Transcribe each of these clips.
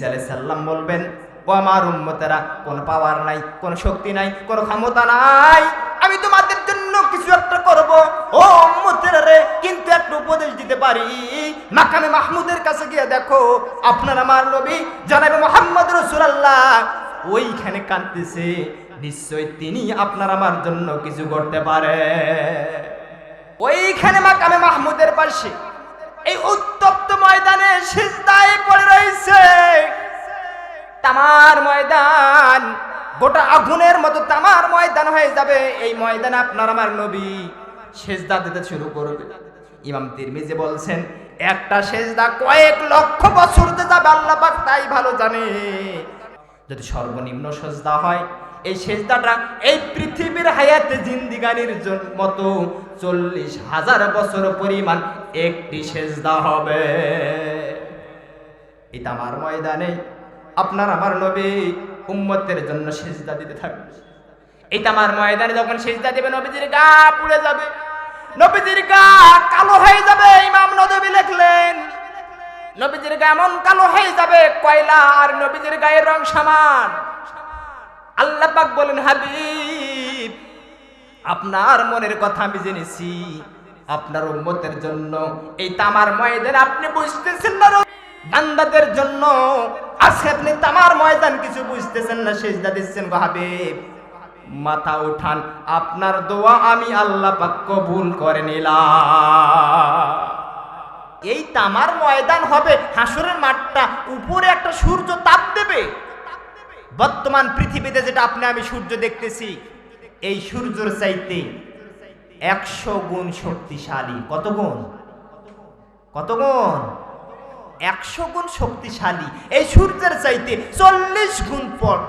ঈসা বলবেন, ও আমার উম্মতেরা, কোনো পাওয়ার নাই, কোনো শক্তি নাই, কোনো ক্ষমতা নাই, আমি তোমাদের জন্য কিছু একটা ও কিন্তু উপদেশ দিতে পারি। মাকামে মাহমুদের কাছে গিয়ে দেখো, আপনার আমার নবী, জানাবে মোহাম্মদ ওইখানে কাঁদতেছে। নিশ্চয় তিনি আপনার আমার জন্য কিছু করতে পারে। ওইখানে মাকামে মাহমুদের পাশে এই উত্তপ্ত ময়দানে সিজদায় পড়ে রয়েছে। ময়দান। গোটা আগুনের মতো তামার ময়দান হয়ে যাবে। এই ময়দানে আপনার আমার নবী সেজদা দিতে শুরু করবে। ইমাম তিরমিজি বলছেন, একটা সেজদা কয়েক লক্ষ বছর দিতে যাবে, আল্লাহ পাক তাই ভালো জানে। যদি সর্বনিম্ন সেজদা হয়, এই সেজদাটা এই পৃথিবীর হায়াতে জিন্দিগানির জন- মতো চল্লিশ হাজার বছর পরিমাণ একটি সেজদা হবে। এই তামার ময়দানে আপনার আমার নবী উম্মতের জন্য সেজদা দিতে থাকবে। এই তামার ময়দানে যখন সেজদা দিবে, নবীজির গা পুড়ে যাবে। নবীজির গা কালো হয়ে যাবে, ইমাম নদী লিখলেন। নবীজির গা এমন কালো হয়ে যাবে, কয়লা আর নবীজির গায়ের রং সমান। আল্লাহ পাক বলেন, হাবিব, আপনার মনের কথা আমি জেনেছি। আপনার উম্মতের জন্য এই তামার ময়দান আপনি বুঝতেছেন না বান্দাদের জন্য আজকে আপনি তামার ময়দান কিছু বুঝতেছেন না, সেজদা দিচ্ছেন হাবিব। মাথা উঠান, আপনার দোয়া আমি আল্লাহ পাক কবুল করে নিলাম। এই তামার ময়দান হবে, হাসুরের মাঠটা, উপরে একটা সূর্য তাপ দেবে। বর্তমান পৃথিবীতে যেটা আপনি, আমি সূর্য দেখতেছি, এই সূর্যর চাইতে একশো গুণ শক্তিশালী। কত গুণ? কত গুণ? একশো গুণ শক্তিশালী। এই সূর্যের চাইতে চল্লিশ গুণ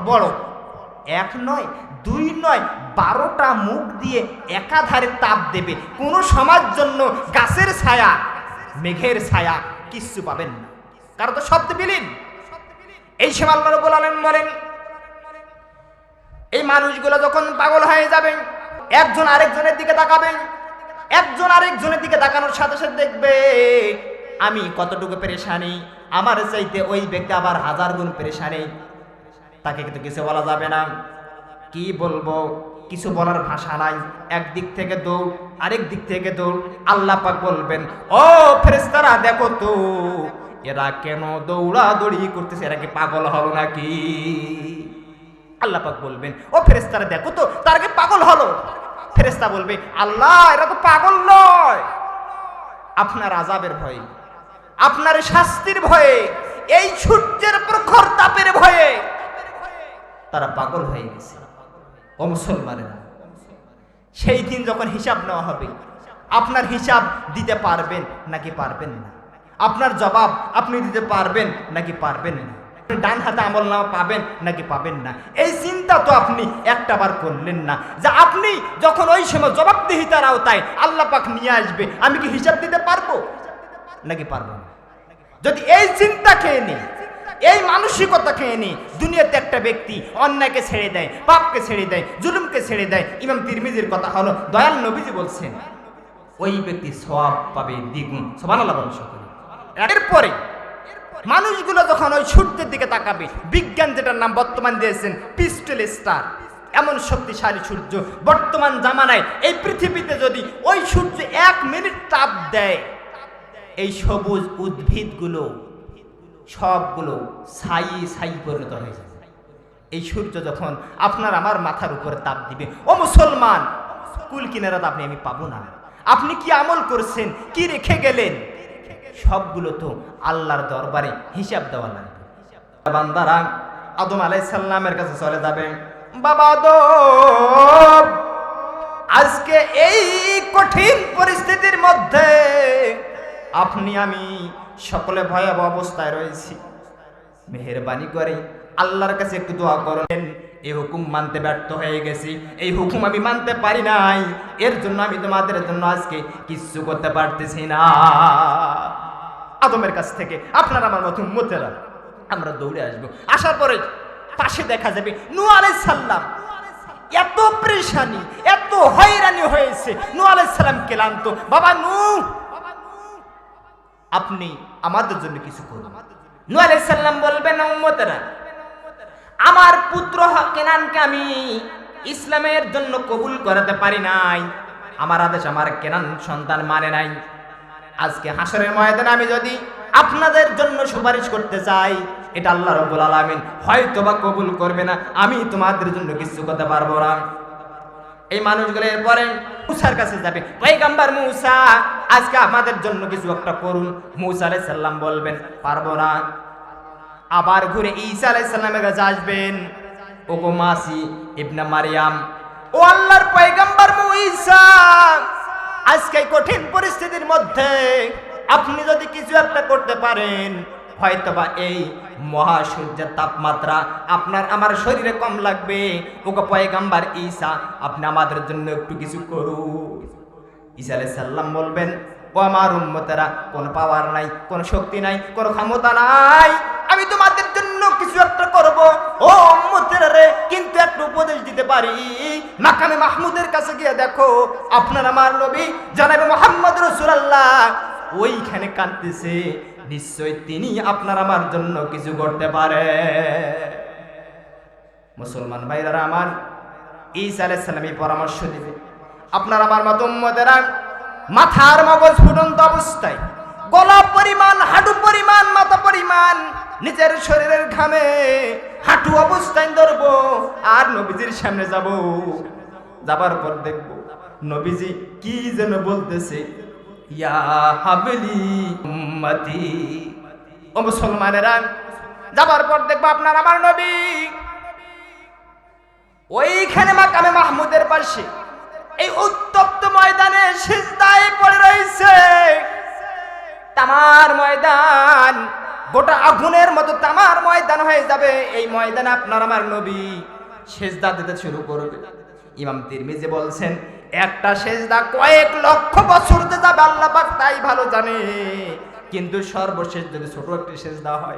বড়। এক নয়, দুই নয়, বারোটা মুখ দিয়ে একাধারে তাপ দেবে। কোনো সমাজ জন্য গাছের ছায়া, মেঘের ছায়া কিচ্ছু পাবেন না। কারণ তো শব্দ বিলীন। এই সময় আল্লাহ বলেন, এই মানুষগুলো যখন পাগল হয়ে যাবে, একজন আরেকজনের দিকে তাকাবেন একজন আরেকজনের দিকে তাকানোর সাথে সাথে দেখবে আমি কতটুকু পেরেশানি? আমার চাইতে ওই ব্যক্তি আবার হাজার গুণ পেরেশানি। তাকে কিন্তু কিছু বলা যাবে না। কি বলব? কিছু বলার ভাষা নাই। একদিক থেকে দৌড়, আরেক দিক থেকে দৌড়। আল্লাহ পাক বলবেন, ও ফেরেশতারা, দেখো তো, এরা কেন দৌড়াদৌড়ি করতেছে? এরা কি পাগল হলো নাকি? আল্লাহ পাক বলবেন, ও ফেরেশতারা, দেখো তো, তার কি পাগল হলো? ফেরেশতা বলবে, আল্লাহ, এরা তো পাগল নয়। আপনার আজাবের ভয়ে। আপনার শাস্তির ভয়ে, এই সূর্যের প্রখর তাপের ভয়ে তারা পাগল হয়ে গেছে। ও মুসলমানেরা, সেই দিন যখন হিসাব নেওয়া হবে, আপনার হিসাব দিতে পারবেন নাকি পারবেন না? আপনার জবাব আপনি দিতে পারবেন নাকি পারবেন না? ডান হাতে আমল নামা পাবেন নাকি পাবেন না? এই চিন্তা তো আপনি একটা বার করলেন না। যে আপনি যখন ওই সময় জবাবদিহিতার আওতায় আল্লাহ পাক নিয়ে আসবে, আমি কি হিসাব দিতে পারব? নাকি পারব না? যদি এই চিন্তা খেয়ে নিই এই মানসিকতা খেয়ে নিই দুনিয়াতে একটা ব্যক্তি অন্যায়কে ছেড়ে দেয়, পাপকে ছেড়ে দেয়, জুলুমকে ছেড়ে দেয়, ইমাম তিরমিজির কথা হলো, দয়াল নবীজি বলছেন, ওই ব্যক্তি সওয়াব পাবে দ্বিগুণ। সকলে। এরপরে মানুষগুলো যখন ওই সূর্যের দিকে তাকাবে, বিজ্ঞান যেটার নাম বর্তমান দিয়েছেন, পিস্টেল স্টার, এমন শক্তিশালী সূর্য, বর্তমান জামানায় এই পৃথিবীতে যদি ওই সূর্য এক মিনিট তাপ দেয় এই সবুজ উদ্ভিদগুলো, সবগুলো ছাই ছাই পরিণত হয়ে যাবে। এই সূর্য যখন আপনার আমার মাথার উপরে তাপ দিবে, ও মুসলমান, কুল কিনারা আপনি আমি পাবো না। আপনি কি আমল করছেন? কি রেখে গেলেন? সবগুলো তো আল্লাহর দরবারে হিসাব দেওয়া লাগবে। বান্দারা আদম আলাই সাল্লামের কাছে চলে যাবে। বাবা আজকে এই কঠিন পরিস্থিতির মধ্যে আপনি, আমি সকলে ভয়াবহ অবস্থায় রয়েছি। মেহরবানি করে আল্লাহর কাছে একটু দোয়া করেন এই হুকুম মানতে ব্যর্থ হয়ে গেছি। এই হুকুম আমি মানতে পারি নাই। এর জন্য আমি তোমাদের জন্য আজকে কিচ্ছু করতে পারতেছি না। আদমের কাছ থেকে, আপনার আমার মতো মতেরা আমরা দৌড়ে আসব। আসার পরে পাশে দেখা যাবে নু সাল্লাম এত পরেশানি, এত হয়রানি হয়েছে। নু আলাই সাল্লাম ক্লান্ত বাবা নু আপনি আমাদের জন্য কিছু করুন। নূহ আলাইহিস সালাম বলবেন উম্মতেরা, আমার পুত্র কেনানকে আমি ইসলামের জন্য কবুল করাতে পারি নাই। আমার আদেশ আমার কেনান সন্তান মানে নাই। আজকে হাসরের ময়দানে আমি যদি আপনাদের জন্য সুপারিশ করতে চাই, এটা আল্লাহ রব্বুল আলামিন হয়তো বা কবুল করবে না। আমি তোমাদের জন্য কিছু করতে পারব না। এই মানুষগুলো এরপরে মুসার কাছে যাবে। পয়গাম্বার মুসা, আজকে আমাদের জন্য কিছু একটা করুন। মুসা আলাইহিস সাল্লাম বলবেন, পারব না। আবার ঘুরে ঈসা আলাইহিস সালামের কাছে আসবেন ও গো মাসি ইবনা মারিয়াম, ও আল্লাহর পয়গাম্বার মুইসা আজকে কঠিন পরিস্থিতির মধ্যে আপনি যদি কিছু একটা করতে পারেন হয়তোবা এই মহাসূর্যের তাপমাত্রা আপনার আমার শরীরে কম লাগবে। ওকে পয়গাম্বার ঈসা, আপনি আমাদের জন্য একটু কিছু করুন। ঈসা আলাইহিস সালাম বলবেন, ও আমার উম্মতেরা, কোনো পাওয়ার নাই, কোনো শক্তি নাই, কোনো ক্ষমতা নাই। আমি তোমাদের জন্য কিছু একটা করব। ও উম্মতেরা রে, কিন্তু একটা উপদেশ দিতে পারি। মাকামে মাহমুদের কাছে গিয়ে দেখো, আপনার আমার নবী, জনাবে মোহাম্মদ রাসূলুল্লাহ। ওইখানে কাঁদতেছে। নিশ্চয় তিনি আপনার আমার জন্য কিছু করতে পারে। মুসলমান ভাইরা আমার ঈসা এই পরামর্শ দিবে। আপনার আমার মত উম্মতেরা মাথার মগজ ফুটন্ত অবস্থায় গলা পরিমাণ, হাঁটু পরিমাণ, মাথা পরিমাণ, নিজের শরীরের ঘামে হাঁটু অবস্থায় ধরবো আর নবীজির সামনে যাব। যাবার পর দেখব নবীজি কি যেন বলতেছে ইয়া হাবলি মুসলমানেরা, যাবার পর দেখব আপনার আমার নবী। ওইখানে মাকামে মাহমুদের পাশে এই উত্তপ্ত ময়দানে সিজদায় পড়ে রয়েছে। তামার ময়দান, গোটা আগুনের মতো তামার ময়দান হয়ে যাবে। এই ময়দানে আপনার আমার নবী সেজদা দিতে শুরু করবে। ইমাম তিরমিজি বলছেন একটা সেজদা কয়েক লক্ষ বছর দিতে যাবে, আল্লাহ পাক তাই ভালো জানে। কিন্তু সর্বশেষ যদি ছোট একটি সেজদা হয়,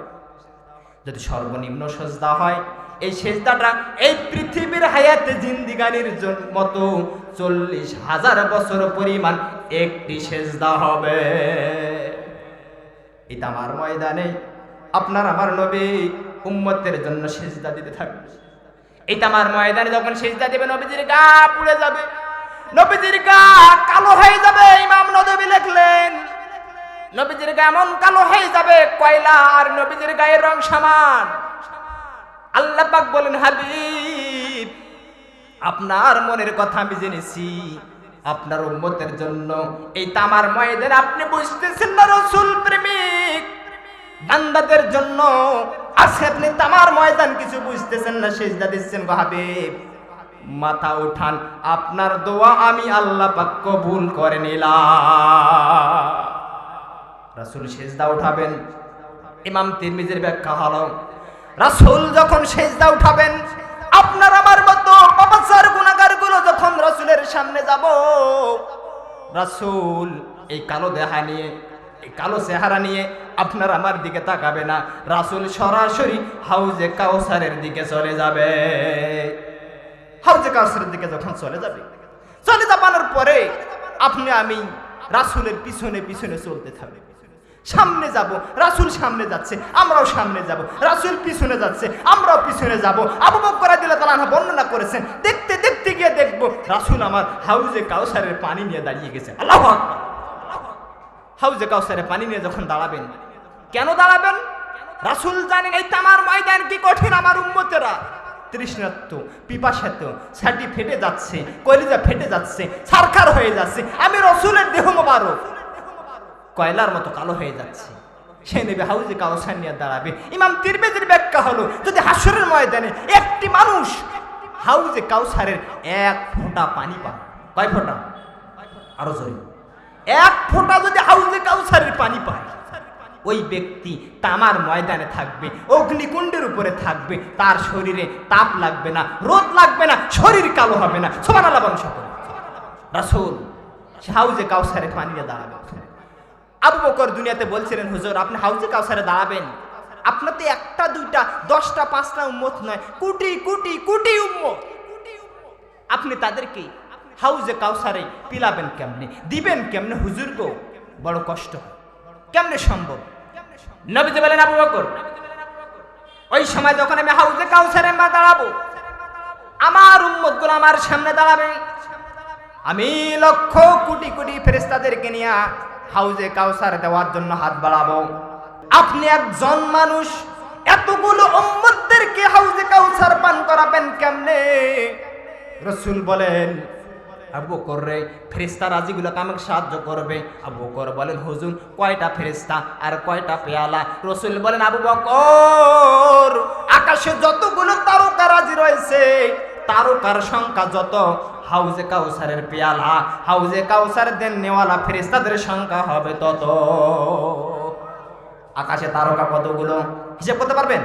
যদি সর্বনিম্ন সেজদা হয়, এই সেজদাটা এই পৃথিবীর হায়াতে জিন্দিগানির জন- মতো চল্লিশ হাজার বছর পরিমাণ একটি সেজদা হবে। এই তামার ময়দানে, আপনার আমার নবী উম্মতের জন্য সেজদা দিতে থাকবে। এই তামার ময়দানে যখন সেজদা দেবে, নবীজির গা পুড়ে যাবে। নবীজির গা কালো হয়ে যাবে, ইমাম নদবী লিখলেন। নবীজির গা এমন কালো হয়ে যাবে, কয়লা আর নবীজির গায়ের রং সমান। আল্লাহ পাক বলেন, হাবিব, আপনার মনের কথা আমি জেনেছি। আপনার উম্মতের জন্য এই তামার ময়দান আপনি বুঝতেছেন না, রসুল প্রেমিক। বান্দাদের জন্য আজকে আপনি তামার ময়দান, কিছু বুঝতেছেন না, সেজদা দিচ্ছেন হাবিব। মাথা উঠান, আপনার দোয়া আমি আল্লাহ পাক কবুল করে নিলাম। রাসূল সেজদা উঠাবেন। ইমাম তিরমিজির ব্যাখ্যা হলো, রাসূল যখন সেজদা উঠাবেন, আপনার আমার মতো পাপাচার গুনাহগারগুলো যখন রাসুলের সামনে যাব, রাসূল এই কালো দেহা নিয়ে, এই কালো চেহারা নিয়ে আপনার আমার দিকে তাকাবে না। রাসূল সরাসরি হাউজে কাউসারের দিকে চলে যাবে। হাউজে কাউসারের দিকে যখন চলে যাবে। চলে যাবানোর পরে আপনি, আমি রাসুলের পিছনে পিছনে চলতে থাকবে। সামনে যাব, রাসুল সামনে যাচ্ছে, আমরাও সামনে যাব। রাসুল পিছনে যাচ্ছে, আমরাও পিছনে যাব। আবু বকর রাদিয়াল্লাহু তাআলা বর্ণনা করেছেন, দেখতে দেখতে গিয়ে দেখব রাসুল আমার হাউজে কাউসারের পানি নিয়ে দাঁড়িয়ে গেছে। আল্লাহু হাউজে কাউসারের পানি নিয়ে যখন দাঁড়াবেন, কেন দাঁড়াবেন? রাসুল জানেন, এই তামার ময়দান কি কঠিন আমার উম্মতেরা। তৃষ্ণাত্ম পিপাসাত ছাটি ফেটে যাচ্ছে, কলিজা ফেটে যাচ্ছে সারখার হয়ে যাচ্ছে। আমি রসুলের দেহ মোবারক। কয়লার মতো কালো হয়ে যাচ্ছে। সে নেবে হাউজে কাউসার নিয়ে দাঁড়াবে। ইমাম তিরবেদের ব্যাখ্যা হলো, যদি হাসরের ময়দানে একটি মানুষ হাউজে কাউসারের এক ফোঁটা পানি পায়, কয় ফোঁটা? আরও জোরে। এক ফোঁটা যদি হাউজে কাউসারের পানি পায়। ওই ব্যক্তি তামার ময়দানে থাকবে, অগ্নিকুণ্ডের উপরে থাকবে, তার শরীরে তাপ লাগবে না, রোদ লাগবে না, শরীর কালো হবে না। সমান আল্লাহ বংশ রাসুল, হাউজে কাউসারে পানি নিয়ে দাঁড়াবে আবু বকর দুনিয়াতে বলছিলেন, হুজুর, আপনি হাউজে কাউসারে দাঁড়াবেন? আপনার তো একটা, দুইটা, দশটা, পাঁচটা উম্মত নয়, কোটি কোটি কোটি উম্মত। আপনি তাদেরকে হাউজে কাউসারে পিলাবেন কেমনে? দিবেন কেমনে? হুজুর গো, বড় কষ্ট। কেমনে সম্ভব? নবীজি বলেন, আবু বকর, ওই সময় যখন আমি হাউজে কাউসারে মা দাঁড়াবো, আমার উম্মতগুলো আমার সামনে দাঁড়াবে। আমি লক্ষ কোটি কোটি ফেরেস্তাদেরকে নিয়ে হাউজে কাউসার দেওয়ার জন্য হাত বাড়াবো। আপনি একজন মানুষ, এতগুলো উম্মতদেরকে হাউজে কাউসার পান করাবেন কেমনে? রসুল বলেন আবু বকর রে ফেরেস্তা রাজিগুলোকে আমাকে সাহায্য করবে। আবু বকর বলেন, হুজুর, কয়টা ফেরিস্তা আর কয়টা পেয়ালা? রসুল বলেন, আবু বকর, আকাশে যতগুলো তারকা রাজি রয়েছে, তারকার সংখ্যা যত। হাউজে কাউসারের পেয়ালা, হাউজে কাউসার দেন নেওয়ালা ফেরিস্তাদের সংখ্যা হবে তত। আকাশে তারকা কতগুলো? হিসেব করতে পারবেন?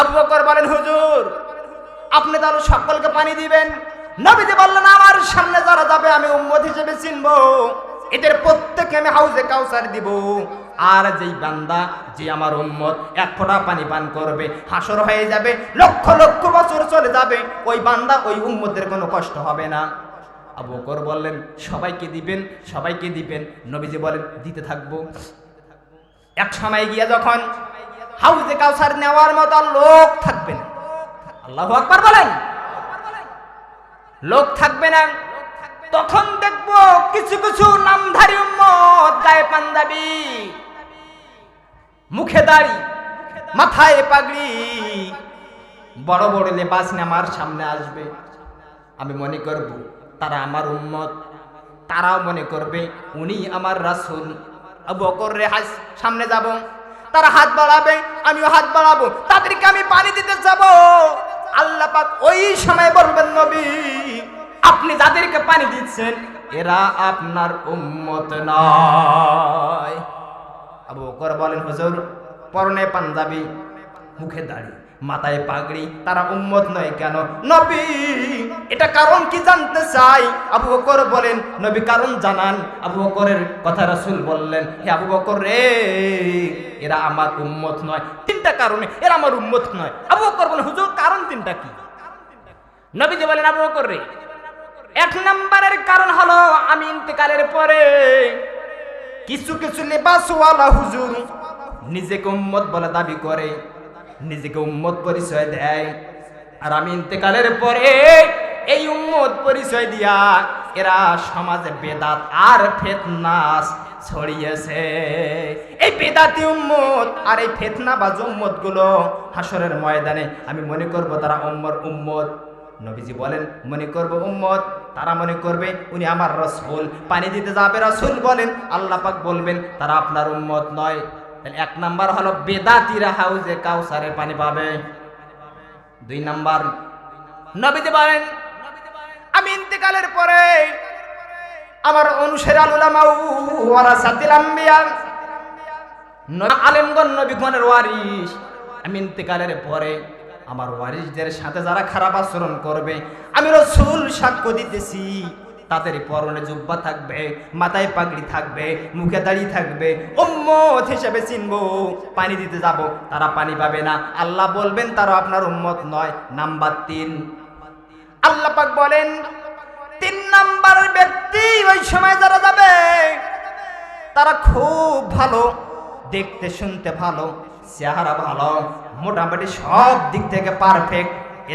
আবু বকর বলেন, হুজুর, আপনি তাহলে সকলকে পানি দিবেন। নবীজি বললেন, আমার সামনে যারা যাবে, আমি উম্মত হিসেবে চিনবো। এদের প্রত্যেকে আমি হাউজে কাউসার দিব। আর যেই বান্দা, যে আমার উম্মত, এক ফোঁটা পানি পান করবে, হাসর হয়ে যাবে, লক্ষ লক্ষ বছর চলে যাবে, ওই বান্দা ওই উম্মতের কোনো কষ্ট হবে না। আবু বকর বললেন, সবাইকে দিবেন সবাইকে দিবেন। নবীজি বলেন, দিতে থাকব। এক সময় গিয়ে যখন হাউজে কাউসার নেওয়ার মতো লোক থাকবেন আল্লাহ আকবার বলেন। লোক থাকবে না। তখন দেখব কিছু কিছু নামধারী উম্মত গায়ে পাঞ্জাবি, মুখে দাড়ি, মাথায় পাগড়ি। বড় বড় লেবাস আমার সামনে আসবে। আমি মনে করব, তারা আমার উম্মত। তারাও মনে করবে, উনি আমার রাসূল। বকর রে, হাস, সামনে যাব। তারা হাত বাড়াবে, আমিও হাত বাড়াবো। তাদেরকে আমি পানি দিতে যাব। আল্লাহ পাক ওই সময় বলবেন, নবী, আপনি যাদেরকে পানি দিচ্ছেন, এরা আপনার উম্মত নয়। আবু বকর বলেন, হুজুর, পরনে পাঞ্জাবি, মুখে দাড়ি। মাথায় পাগড়ি, তারা উম্মত নয় কেন? নবী, এটা কারণ কি জানতে চাই? আবু বকর বলেন, নবী কারণ জানান। আবু বকরের কথা রাসূল বললেন, হে আবু বকর রে, এরা আমার উম্মত নয়। তিনটা কারণে, এরা আমার উম্মত নয়। আবু বকর বলেন, হুজুর, কারণ তিনটা কি? নবীজি বলেন, আবু বকর রে, এক নম্বরের কারণ হলো, আমি ইন্তেকালের পরে কিছু কিছু লেবাসওয়ালা হুজুর নিজেকে উম্মত বলে দাবি করে। নিজেকে উম্মত পরিচয় দেয়। আর আমি ইন্তেকালের পরে এই উম্মত পরিচয় দিয়া এরা সমাজে বেদাত আর ফেতনাস ছড়িয়েছে। এই বেদাতি উম্মত আর এই ফেতনা বা উম্মতগুলো হাসরের ময়দানে, আমি মনে করব তারা উম্মর উম্মত। নবীজি বলেন, মনে করব উম্মত? তারা মনে করবে, উনি আমার রসুল। পানি দিতে যাবে রসুল বলেন, আল্লাহ পাক বলবেন, তারা আপনার উম্মত নয়। এক নাম্বার হলো বেদাতিরা হাউজে কাউসারের পানি পাবে। দুই নাম্বার, নবীজি বলেন, আমি ইন্তেকালের পরে আমার অনুসারী আলুলামাউ ওয়ারাসাতিল আম্বিয়া ন- আলেমগণ, নবীগণের ওয়ারিস আমি ইন্তেকালের পরে আমার ওয়ারিসদের সাথে যারা খারাপ আচরণ করবে, আমি রসুল সাক্ষ্য দিতেছি। তাদের পরনে জুব্বা থাকবে, মাথায় পাগড়ি থাকবে, মুখে দাড়ি থাকবে। উম্মত হিসেবে চিনবো, পানি দিতে যাব, তারা পানি পাবে না। আল্লাহ বলবেন, তারা আপনার উম্মত নয়। নাম্বার তিন। আল্লাহ পাক বলেন, তিন নাম্বার ব্যক্তি ওই সময় যারা যাবে, তারা খুব ভালো, দেখতে শুনতে ভালো, চেহারা ভালো, মোটামুটি সব দিক থেকে পারফেক্ট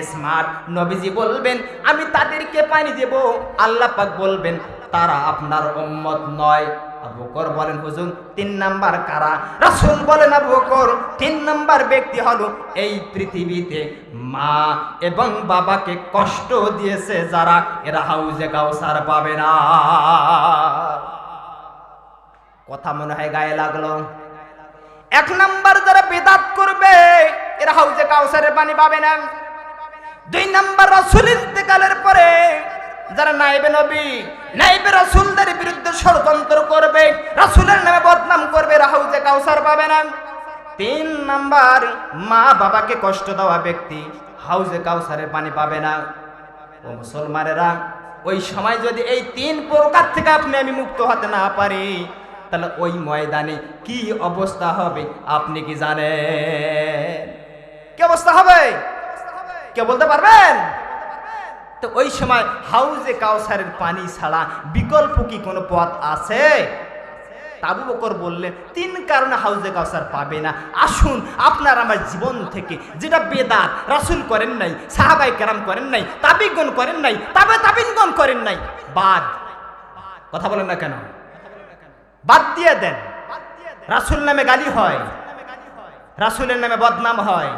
স্মার্ট নবীজি বলবেন, আমি তাদেরকে পানি দেব। আল্লাহ পাক বলবেন, তারা আপনার উম্মত নয়। আবু বকর বলেন, হুজুর, তিন নাম্বার কারা? রাসূল বলেন, আবু বকর, তিন নাম্বার ব্যক্তি হলো এই পৃথিবীতে মা এবং বাবাকে কষ্ট দিয়েছে যারা এরা হাউজে কাউসার পাবে না। কথা মনে হয় গায়ে লাগল। এক নাম্বার যারা বেদাত করবে, এরা হাউজে কাউসারের পানি পাবে না। দুই নাম্বার রাসূল ইন্তেকালের পরে যারা নাইবে নবী নাইবে রাসূলদের বিরুদ্ধে ষড়যন্ত্র করবে, রাসূলের নামে বদনাম করবে এরা হাউজে কাউসার পাবে না। তিন নাম্বার মা বাবাকে কষ্ট দেওয়া ব্যক্তি, হাউজে কাউসারের পানি পাবে না। ও মুসলমানেরা, ওই সময় যদি এই তিন প্রকার থেকে আপনি আমি মুক্ত হতে না পারি, তাহলে ওই ময়দানে কি অবস্থা হবে, আপনি কি জানেন? কি অবস্থা হবে? কে বলতে পারবেন? তো ওই সময় হাউজে কাউসারের পানি ছাড়া বিকল্প কি কোনো পথ আছে? তাবু বকর বললেন তিন কারণে হাউজে কাউসার পাবে না। আসুন, আপনার আমার জীবন থেকে, যেটা বেদাত, রাসুল করেন নাই সাহাবাই কেরাম করেন নাই, তাবিগণ করেন নাই, তাবে তাবিনগণ করেন নাই, বাদ। কথা বলেন না কেন? বাদ দিয়ে দেন। রাসুল নামে গালি হয়। রাসুলের নামে বদনাম হয়।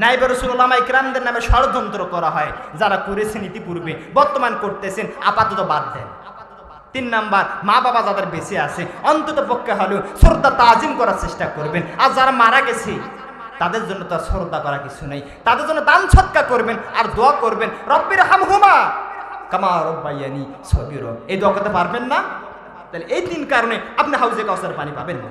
নাইবে রসুল্লামা ইকরামদের নামে ষড়যন্ত্র করা হয়, যারা করেছেন ইতিপূর্বে বর্তমান করতেছেন, আপাতত বাদ দেন। তিন নাম্বার, মা বাবা যাদের বেঁচে আছে, অন্তত পক্ষে হলেও শ্রদ্ধা তাজিম করার চেষ্টা করবেন। আর যারা মারা গেছে, তাদের জন্য তো শ্রদ্ধা করা কিছু নেই। তাদের জন্য দান সৎকা করবেন আর দোয়া করবেন। রব্বির হাম হুমা কামা রব্বাইয়ানি সবির এই দোয়া করতে পারবেন না? তাহলে এই তিন কারণে আপনি হাউজে কাউসার পানি পাবেন না।